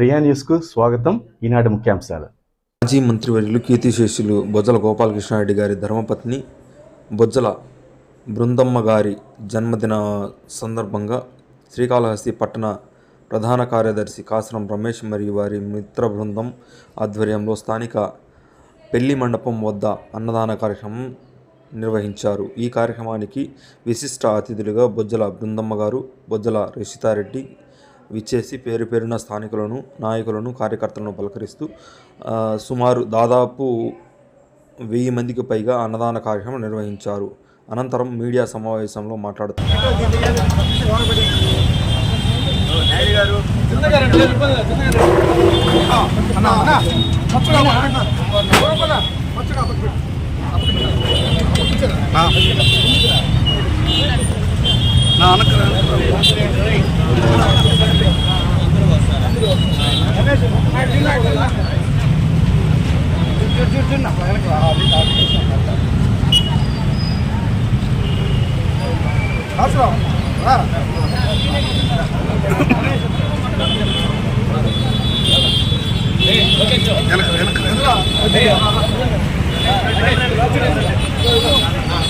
ప్రియా న్యూస్కు స్వాగతం. ఈనాటి ముఖ్యాంశాలు. మాజీ మంత్రివర్యులు కీర్తిశేషులు బొజ్జల గోపాలకృష్ణారెడ్డి గారి ధర్మపత్ని బొజ్జల బృందమ్మ గారి జన్మదిన సందర్భంగా శ్రీకాళహస్తి పట్టణ ప్రధాన కార్యదర్శి కాసరం రమేష్ మరియు వారి మిత్ర బృందం ఆధ్వర్యంలో స్థానిక పెళ్ళి మండపం వద్ద అన్నదాన కార్యక్రమం నిర్వహించారు. ఈ కార్యక్రమానికి విశిష్ట అతిథులుగా బొజ్జల బృందమ్మ గారు బొజ్జల రషితారెడ్డి విచ్చేసి పేరు పేరున స్థానికులను నాయకులను కార్యకర్తలను పలకరిస్తూ సుమారు దాదాపు వెయ్యి మందికి పైగా అన్నదాన కార్యక్రమం నిర్వహించారు. అనంతరం మీడియా సమావేశంలో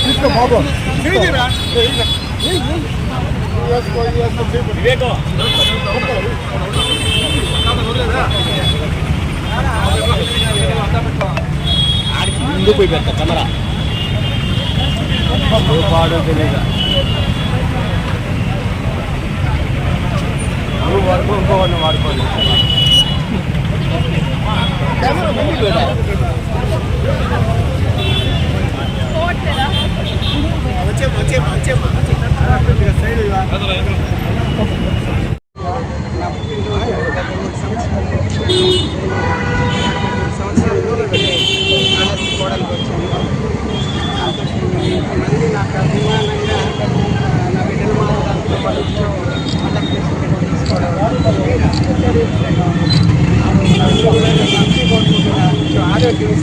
తీసుకో బాబు వివేకం మాట్లాడుతూ మంది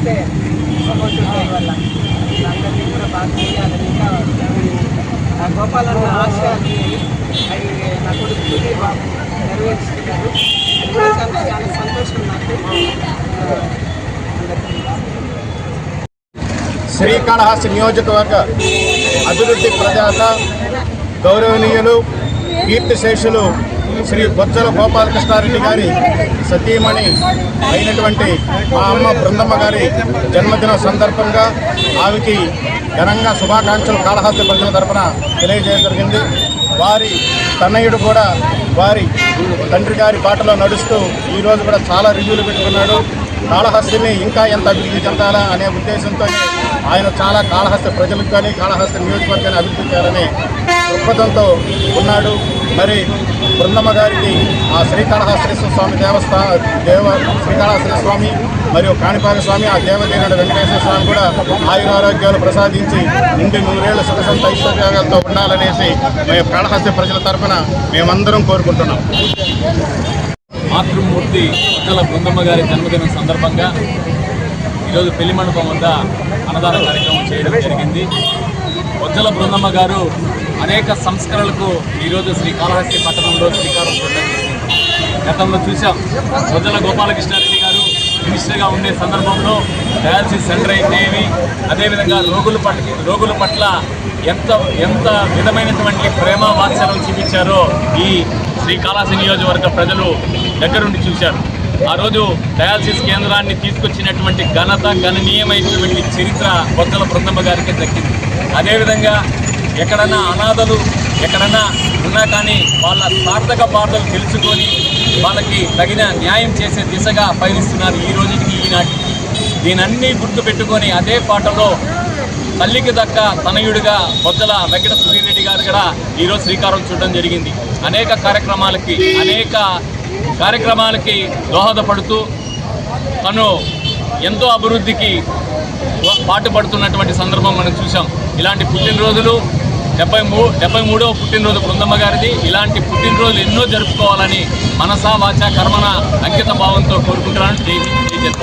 వస్తే ఇస్తే వల్ల అందరినీ కూడా బాగా చేయాలని ఇంకా ఆ గోపాలన్న ఆశయాన్ని అవి నా కొడుకు నెరవేర్చుకున్నారు చాలా సంతోషం నాకు. అందరికీ శ్రీకాళహస్తి నియోజకవర్గ అభివృద్ధి ప్రదాత గౌరవనీయులు కీర్తిశేషులు శ్రీ బొజ్జల గోపాలకృష్ణారెడ్డి గారి సతీమణి అయినటువంటి మా అమ్మ బృందమ్మ గారి జన్మదిన సందర్భంగా ఆమెకి ఘనంగా శుభాకాంక్షలు కాళహస్తి ప్రజల తరఫున తెలియజేయడం జరిగింది. వారి తన్నయుడు కూడా వారి తండ్రి గారి బాటలో నడుస్తూ ఈరోజు కూడా చాలా రివ్యూలు పెట్టుకున్నాడు. కాళహస్తిని ఇంకా ఎంత అభివృద్ధి చెందాలా అనే ఉద్దేశంతో ఆయన చాలా కాళహస్తి ప్రజలకు కానీ కాళహస్తి నియోజకవర్గాన్ని అభివృద్ధి చేయాలని దృక్పథంతో ఉన్నాడు. మరి బృందమ్మ గారికి ఆ శ్రీకాళహస్తీశ్వర స్వామి దేవస్థా దేవ శ్రీకాళహస్తి స్వామి మరియు కాణిపాక స్వామి ఆ దేవదేవుడు వెంకటేశ్వర స్వామి కూడా ఆయురారోగ్యాలు ప్రసాదించి నుండి నూరేళ్ళ సుఖసంత ఐశ్వర్యాలతో ఉండాలనేసి మేము కాళహస్తి ప్రజల తరఫున మేమందరం కోరుకుంటున్నాం. మాతృమూర్తి పక్కల బృందమ్మ గారి జన్మదినం సందర్భంగా ఈరోజు పెళ్ళి మండపం వద్ద అన్నదాన కార్యక్రమం చేయడం జరిగింది. వజ్జల బృందమ్మ గారు అనేక సంస్కరణలకు ఈరోజు శ్రీకాళహస్తి పట్టణంలో శ్రీకారం చుట్టడం గతంలో చూసాం వజ్జల గోపాలకృష్ణారెడ్డి గారు మినిస్టర్గా ఉండే సందర్భంలో డయాలసిస్ సెంటర్ అయితేవి అదేవిధంగా రోగుల పట్ల రోగుల పట్ల ఎంత ఎంత విధమైనటువంటి ప్రేమ వాత్సల్యం చూపించారో ఈ శ్రీకాళహస్తి నియోజకవర్గ ప్రజలు దగ్గరుండి చూశారు. ఆ రోజు డయాలసిస్ కేంద్రాన్ని తీసుకొచ్చినటువంటి ఘనత గణనీయమైనటువంటి చరిత్ర బొత్తల బృందమ్మ గారికి దక్కింది. అదేవిధంగా ఎక్కడన్నా అనాథలు ఎక్కడన్నా ఉన్నా కానీ వాళ్ళ సార్థక బాధలు తెలుసుకొని వాళ్ళకి తగిన న్యాయం చేసే దిశగా పయనిస్తున్నారు ఈ రోజుకి ఈనాటికి దీనన్నీ గుర్తుపెట్టుకొని అదే పాటలో తల్లికి దక్క తనయుడిగా బొజ్జల వెంకట సుధీరెడ్డి గారు కూడా ఈరోజు శ్రీకారం చూడడం జరిగింది. అనేక కార్యక్రమాలకి అనేక కార్యక్రమాలకి దోహదపడుతూ తను ఎంతో అభివృద్ధికి పాటుపడుతున్నటువంటి సందర్భం మనం చూసాం ఇలాంటి పుట్టినరోజులు డెబ్బై మూ డెబ్బై మూడవ పుట్టినరోజు బృందమ్మ గారిది ఇలాంటి పుట్టినరోజులు ఎన్నో జరుపుకోవాలని మనసా వాచ కర్మన అంకిత భావంతో కోరుకుంటున్నాను.